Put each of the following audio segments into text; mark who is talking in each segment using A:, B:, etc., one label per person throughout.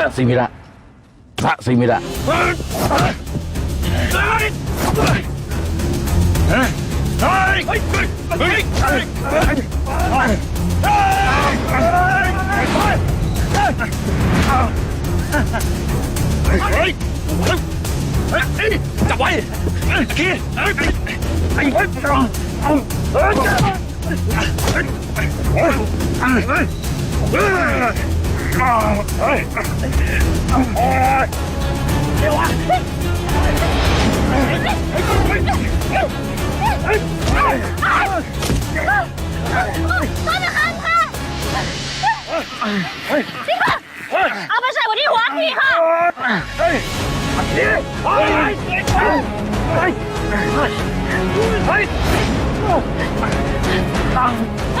A: ระสิมิระพระสิมิระ
B: จับไว้คีไอ้ไว้
C: เอาไปใส่ไว้ที่หัวพี่ค่ะเฮ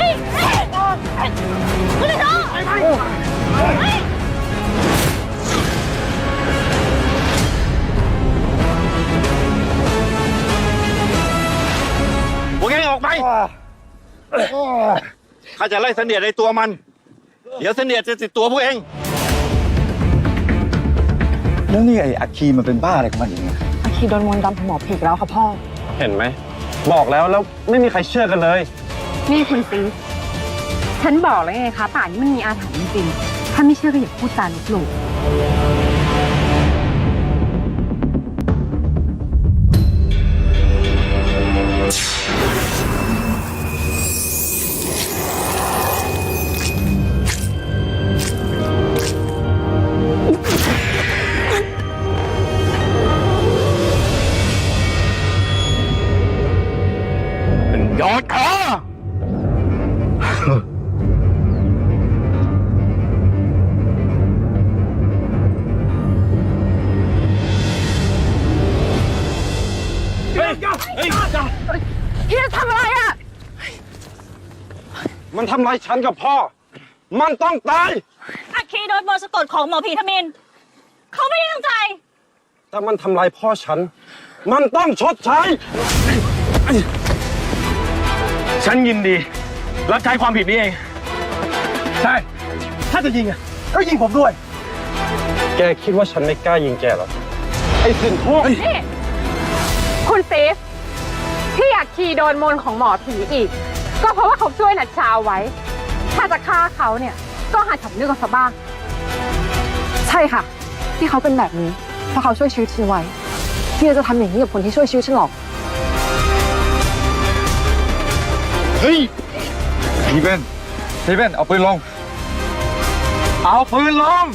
C: ้ยเฮ้ยคุณเลยน้องเฮ้ย
B: พวกแกออกไป ข้าจะไล่เสนียดในตัวมัน เดี๋ยวเสนียดจะติดตัวพวกเอง
D: แล้วนี่ไอ้อาคีมันเป็นบ้าอะไรของมันอย่างเงี้ย
E: อาคีโดนมนต์ดำของหมอผีอีกแล้วค่ะพ่อ
F: เห็นไหม บอกแล้วแล้วไม่มีใครเชื่อกันเลย
E: นี่คุณซีฉันบอกแล้วไงคะป่านนี้มันมีอาถรรพ์จริงๆถ้าไม่เชื่อก็อย่าพูดจาลบหลู่
A: ยอดขา
F: มันทำร้ายฉันกับพ่อ มันต้องตาย
C: อาคีโดนบอลสะกดของหมอผีทมิน เขาไม่ได้ตั้งใจ
F: แต่มันทำลายพ่อฉัน มันต้องชดใช้
B: ฉันยินดี รับใช้ความผิดนี้เอง
D: ใช่ ถ้าจะยิงอะก็ยิงผมด้วย
F: แกคิดว่าฉันไม่กล้ายิงแกเหรอ ไอ้สินโทษ
E: นี่คุณซีฟที่อยากคีโดนมนต์ของหมอผีอีก ก็เพราะว่าเขาช่วยนัดชาวไว้ ถ้าจะฆ่าเขาเนี่ย ก็หาทำเรื่องกับเขาบ้าง ใช่ค่ะ ที่เขาเป็นแบบนี้ เพราะเขาช่วยชีวิตฉันไว้พี่จะทำอย่างนี้กับคนที่ช่วยชีวิตฉันหรอก
D: เฮ้ยพี่เบนพี่เบนเอาปืนลง เอาปืนลง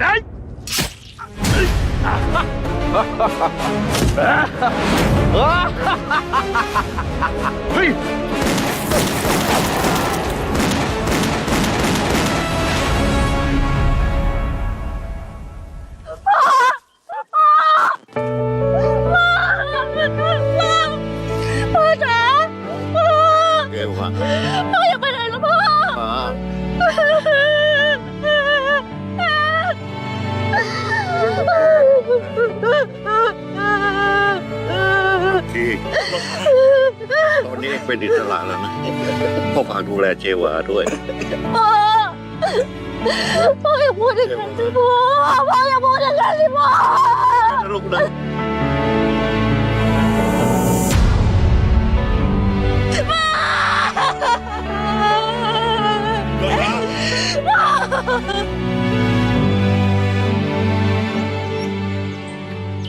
A: เฮ้ยได้เฮ้ย
C: พ่อจ๋าพ่อ
B: เร็
G: ทีตอนนี้เป็นอิสระแล้วนะพ่อฝากดูแลเจวาด้วย
C: พ่อ พ่ออย่าพูดอย่างนั้นสิพ่อ พ่ออย่าพูดอย่างนั้นสิพ่อ
G: ลูกนะ
C: พ่อ